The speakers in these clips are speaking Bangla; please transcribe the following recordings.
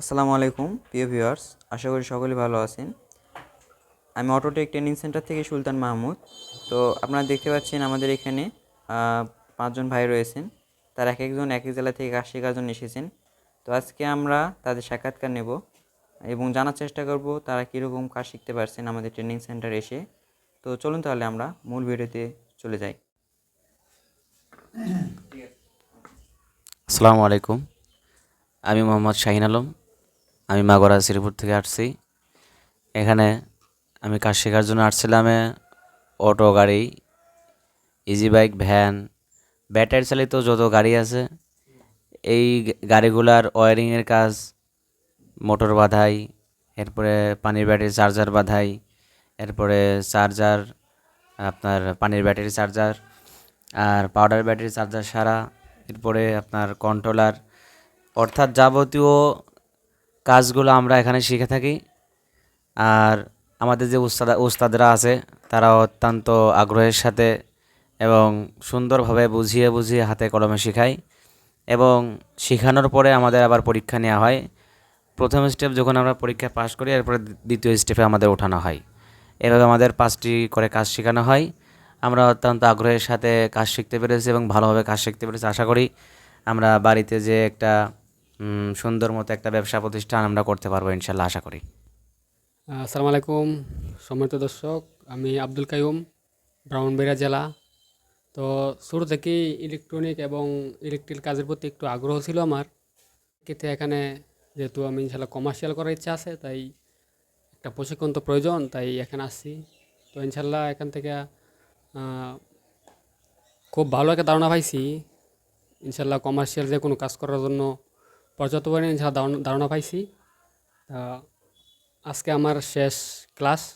আসসালামু আলাইকুম, প্রিয় ভিউয়ার্স। আশা করি সকলে ভালো আছেন। আমি অটোটেক ট্রেনিং সেন্টার থেকে সুলতান মাহমুদ। তো আপনারা দেখতে পাচ্ছেন আমাদের এখানে পাঁচজন ভাই রয়েছেন। তার এক একজন এক এক জেলা থেকে শেখার জন্য এসেছেন। তো আজকে আমরা তাদের সাক্ষাৎকার নেব এবং জানার চেষ্টা করব তারা কীরকম কাজ শিখতে পারছেন আমাদের ট্রেনিং সেন্টারে এসে। তো চলুন তাহলে আমরা মূল ভিডিওতে চলে যাই। আসসালামু আলাইকুম। আমি মোহাম্মদ শাহিন আলম আমি মাগরা শ্রীপুর থেকে আসছি। এখানে আমি কাজ শেখার জন্য আসছিলাম অটো, গাড়ি ইজি বাইক ভ্যান ব্যাটারি চালিত যত গাড়ি আছে, এই গাড়িগুলার ওয়ারিংয়ের কাজ মোটর বাঁধাই, এরপরে পানির ব্যাটারি চার্জার বাঁধাই, এরপরে চার্জার আপনার পানির ব্যাটারি চার্জার আর পাউডার ব্যাটারি চার্জার সারা এরপরে আপনার কন্ট্রোলার অর্থাৎ যাবতীয় কাজগুলো আমরা এখানে শিখে থাকি। আর আমাদের যে উস্তাদ, উস্তাদরা আছে তারা অত্যন্ত আগ্রহের সাথে এবং সুন্দরভাবে বুঝিয়ে বুঝিয়ে হাতে কলমে শেখায় এবং শেখানোর পরে আমাদের আবার পরীক্ষা নেওয়া হয়। প্রথম স্টেপ যখন আমরা পরীক্ষা পাশ করি, এরপরে দ্বিতীয় স্টেপে আমাদের ওঠানো হয়। এভাবে আমাদের পাঁচটি করে কাজ শেখানো হয়। আমরা অত্যন্ত আগ্রহের সাথে কাজ শিখতে পেরেছি এবং ভালোভাবে কাজ শিখতে পেরেছি। আশা করি আমরা বাড়িতে যে একটা সুন্দর মতো একটা ব্যবসা প্রতিষ্ঠান আমরা করতে পারব ইনশাল্লাহ, আশা করি। আসসালামু আলাইকুম, সম্মানিত দর্শক, আমি আব্দুল কাইম ব্রাহ্মণবাড়িয়া জেলা। তো শুরু থেকেই ইলেকট্রনিক এবং ইলেকট্রিক কাজের প্রতি একটু আগ্রহ ছিল আমার। কিন্তু এখানে যেহেতু আমি ইনশাল্লাহ কমার্শিয়াল করার ইচ্ছা আছে, তাই একটা প্রশিক্ষণ তো প্রয়োজন, তাই এখানে আসছি। তো ইনশাল্লাহ এখান থেকে খুব ভালো একটা ধারণা পাইছি। ইনশাল্লাহ কমার্শিয়াল যে কোনো কাজ করার জন্য পর্যাপ্ত পরিমাণে ধারণা- পাইছি, তা আজকে আমার শেষ ক্লাস।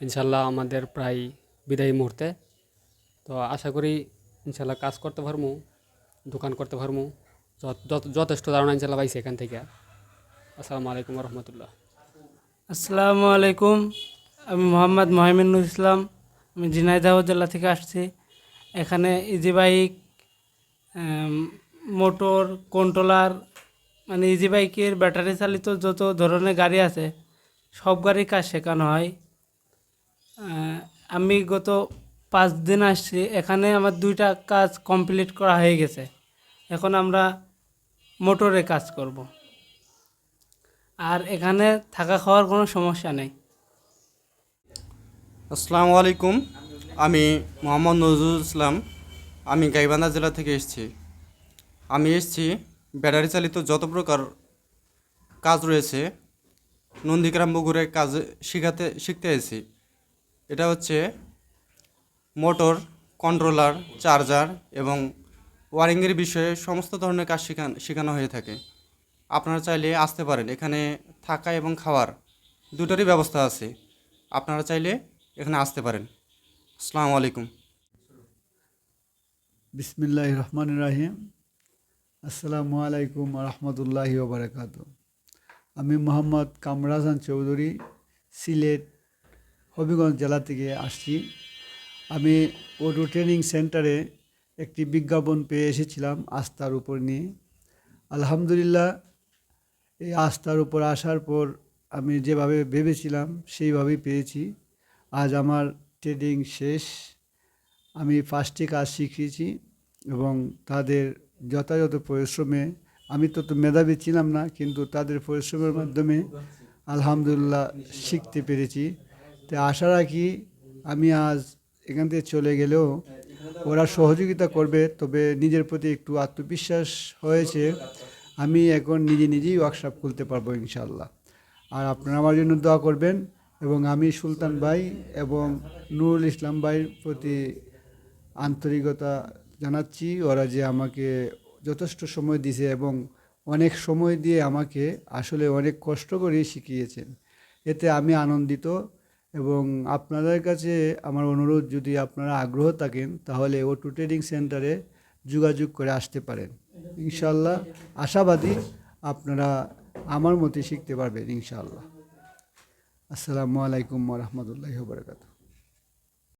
ইনশাল্লাহ আমাদের প্রায় বিদায়ী মুহূর্তে। তো আশা করি ইনশাল্লাহ কাজ করতে পারব দোকান করতে পারব যথেষ্ট ধারণা ইনশাল্লাহ পাইছি এখান থেকে। আসসালামু আলাইকুম রহমতুল্লাহ আসসালামু আলাইকুম। আমি মোহাম্মদ মহিমিনুল ইসলাম। আমি ঝিনাইদহ জেলা থেকে আসছি। এখানে ইজি বাইক মোটর, কন্ট্রোলার মানে ইজি বাইকের ব্যাটারি চালিত যত ধরনের গাড়ি আছে, সব গাড়ির কাজ শেখানো হয়। আমি গত পাঁচ দিন আসছি, এখানে আমার দুইটা কাজ কমপ্লিট করা হয়ে গেছে। এখন আমরা মোটরে কাজ করব। আর এখানে থাকা খাওয়ার কোনো সমস্যা নেই। আসসালামু আলাইকুম, আমি মোহাম্মদ নজরুল ইসলাম। আমি গাইবান্ধা জেলা থেকে এসেছি। আমি এসেছি ব্যাটারি চালিত যত প্রকার কাজ রয়েছে, নন্দীগ্রাম বগুড়ে কাজ শিখাতে, শিখতে এসেছি। এটা হচ্ছে মোটর, কন্ট্রোলার, চার্জার এবং ওয়ারিংয়ের বিষয়ে সমস্ত ধরনের কাজ শেখান, শেখানো হয়ে থাকে। আপনারা চাইলে আসতে পারেন। এখানে থাকা এবং খাওয়ার দুটোরই ব্যবস্থা আছে। আপনারা চাইলে এখানে আসতে পারেন। আসসালামু আলাইকুম। বিসমিল্লাহ রহমান রাহিম। আসসালামু আলাইকুম রহমতুল্লাহি ওবরাকাত আমি মোহাম্মদ কামরাজান চৌধুরী, সিলেট, হবিগঞ্জ জেলা থেকে আসছি। আমি ওটু ট্রেনিং সেন্টারে একটি বিজ্ঞাপন পেয়ে এসেছিলাম আস্থার উপর নিয়ে। আলহামদুলিল্লাহ, এই আস্থার উপর আসার পর আমি যেভাবে ভেবেছিলাম সেইভাবেই পেয়েছি। আজ আমার ট্রেনিং শেষ। আমি পাঁচটি কাজ শিখিয়েছি এবং তাদের যথাযথ পরিশ্রমে, আমি তো তো মেধাবী ছিলাম না, কিন্তু তাদের পরিশ্রমের মাধ্যমে আলহামদুলিল্লাহ শিখতে পেরেছি। তো আশা রাখি আমি আজ এখান থেকে চলে গেলেও ওরা সহযোগিতা করবে, তবে নিজের প্রতি একটু আত্মবিশ্বাস হয়েছে। আমি এখন নিজে নিজেই ওয়ার্কশপ খুলতে পারব ইনশাল্লাহ আর আপনারা আমার জন্য দোয়া করবেন এবং আমি সুলতান ভাই এবং নুরুল ইসলাম ভাইয়ের প্রতি আন্তরিকতা জানাচ্ছি। ওরা যে আমাকে যথেষ্ট সময় দিয়েছে এবং অনেক সময় দিয়ে আমাকে আসলে অনেক কষ্ট করে শিখিয়েছেন। এতে আমি আনন্দিত এবং আপনাদের কাছে আমার অনুরোধ, যদি আপনারা আগ্রহ থাকেন, তাহলে ও টু ট্রেডিং সেন্টারে যোগাযোগ করে আসতে পারেন। ইনশাল্লাহ আশাবাদী আপনারা আমার মতে শিখতে পারবেন ইনশাল্লাহ আসসালামু আলাইকুম রহমতুল্লাহ বরকাত